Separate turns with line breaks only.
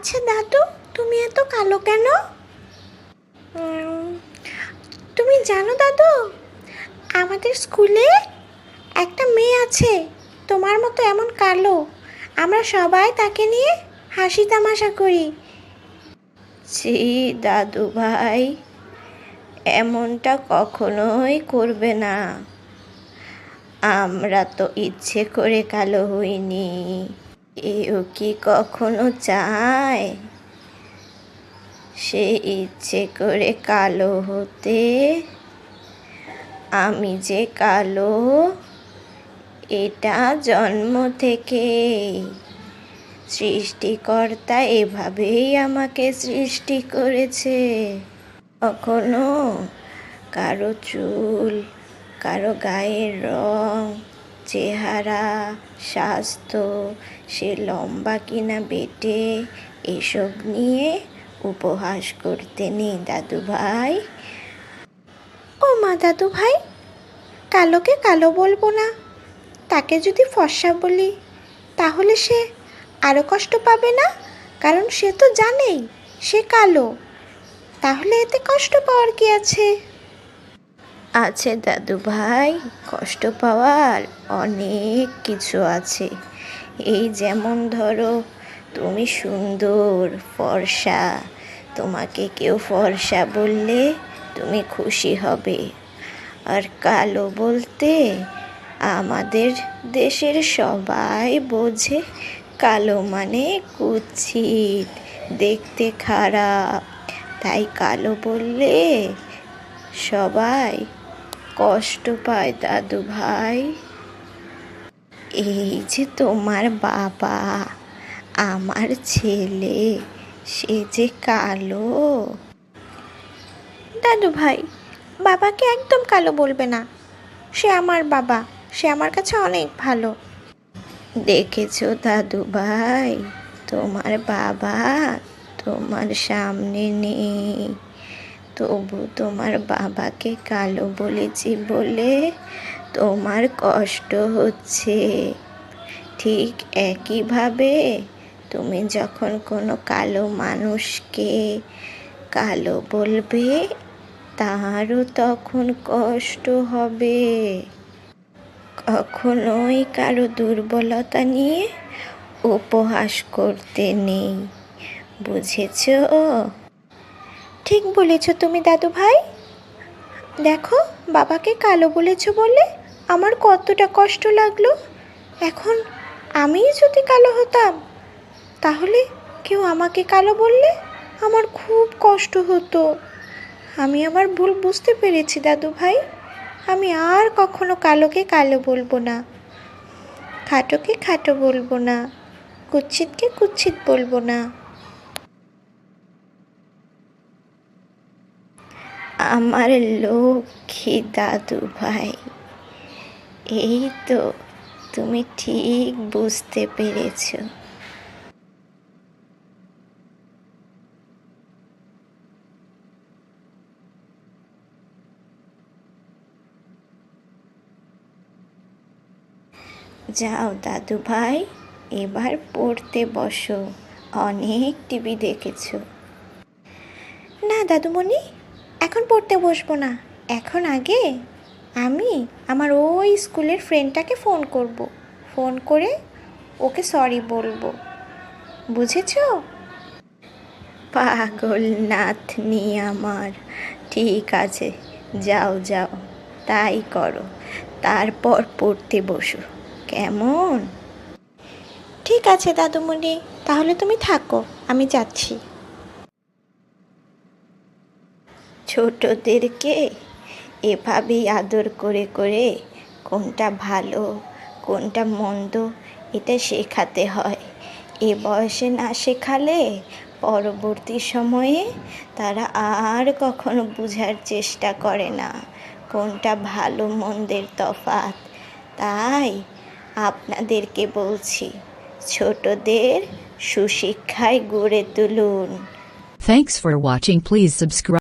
আচ্ছা দাদু, তুমি এত কালো কেন? তুমি জানো দাদু, আমাদের স্কুলে একটা মেয়ে আছে, তোমার মতো এমন কালো। আমরা সবাই তাকে নিয়ে হাসি তামাশা করি।
ছি, দাদু ভাই, এমনটা কখনোই করবে না। আমরা তো ইচ্ছে করে কালো হইনি। এও কি কখনো চায়? সে ইচ্ছে করে কালো হতে, আমি যে কালো, এটা জন্ম থেকে সৃষ্টিকর্তা এভাবেই আমাকে সৃষ্টি করেছে। কখনো কারও চুল, কারও গায়ের রং চেহারা, স্বাস্থ্য, সে লম্বা কিনা বেটে, এসব নিয়ে উপহাস করতে নেই দাদু ভাই
ও মা দাদু ভাই কালোকে কালো বলব না, তাকে যদি ফর্সা বলি, তাহলে সে আরও কষ্ট পাবে না? কারণ সে তো জানেই, সে কালো। তাহলে এতে কষ্ট পাওয়ার কি আছে?
আছে দাদু ভাই, কষ্ট পাওয়ার অনেক কিছু আছে। এই যেমন ধরো, তুমি সুন্দর, ফর্সা। তোমাকে কেউ ফর্সা বললে তুমি খুশি হবে। আর কালো বলতে আমাদের দেশের সবাই বোঝে, কালো মানে কুৎসিত, দেখতে খারাপ। তাই কালো বললে সবাই কষ্ট পায় দাদু ভাই। এই যে তোমার বাবা, আমার ছেলে, সে যে কালো।
দাদু ভাই, বাবাকে একদম কালো বলবে না। সে আমার বাবা, সে আমার কাছে অনেক ভালো।
দেখেছ দাদু ভাই, তোমার বাবা তোমার সামনে নেই। তবু তোমার বাবাকে কালো বলেছি বলে তোমার কষ্ট হচ্ছে। ঠিক একইভাবে তুমি যখন কোনো কালো মানুষকে কালো বলবে, তারও তখন কষ্ট হবে। কখনোই কারও দুর্বলতা নিয়ে উপহাস করতে নেই, বুঝেছ?
ঠিক বলেছ তুমি দাদু ভাই দেখো, বাবাকে কালো বলেছ বলে আমার কতটা কষ্ট লাগল। এখন আমিই যদি কালো হতাম, তাহলে কেউ আমাকে কালো বললে আমার খুব কষ্ট হতো। আমি আমার ভুল বুঝতে পেরেছি দাদু ভাই আমি আর কখনো কালোকে কালো বলব না, খাটোকে খাটো বলব না, কুচ্ছিতকে কুচ্ছিত বলব না।
আমার লক্ষ্মী দাদু ভাই এই তো তুমি ঠিক বুঝতে পেরেছ। যাও দাদু ভাই এবার পড়তে বসো, অনেক টিভি দেখেছ।
না, দাদুমণি এখন পড়তে বসবো না। এখন আগে আমি আমার ওই স্কুলের ফ্রেন্ডটাকে ফোন করব। ফোন করে ওকে সরি বলব। বুঝেছ?
পাগল নাতনি আমার। ঠিক আছে, যাও যাও, তাই করো। তারপর পড়তে বসো। কেমন?
ঠিক আছে, দাদুমণি। তাহলে তুমি থাকো, আমি যাচ্ছি।
ছোটদেরকে এভাবেই আদর করে করে কোনটা ভালো, কোনটা মন্দ এটা শেখাতে হয় এ বয়সে না শেখালে পরবর্তী সময়ে তারা আর কখনো বোঝার চেষ্টা করে না কোনটা ভালো, মন্দের তফাৎ তাই আপনাদেরকে বলছি, ছোটদের সুশিক্ষায় গড়ে তুলুন
Thanks for watching. Please subscribe.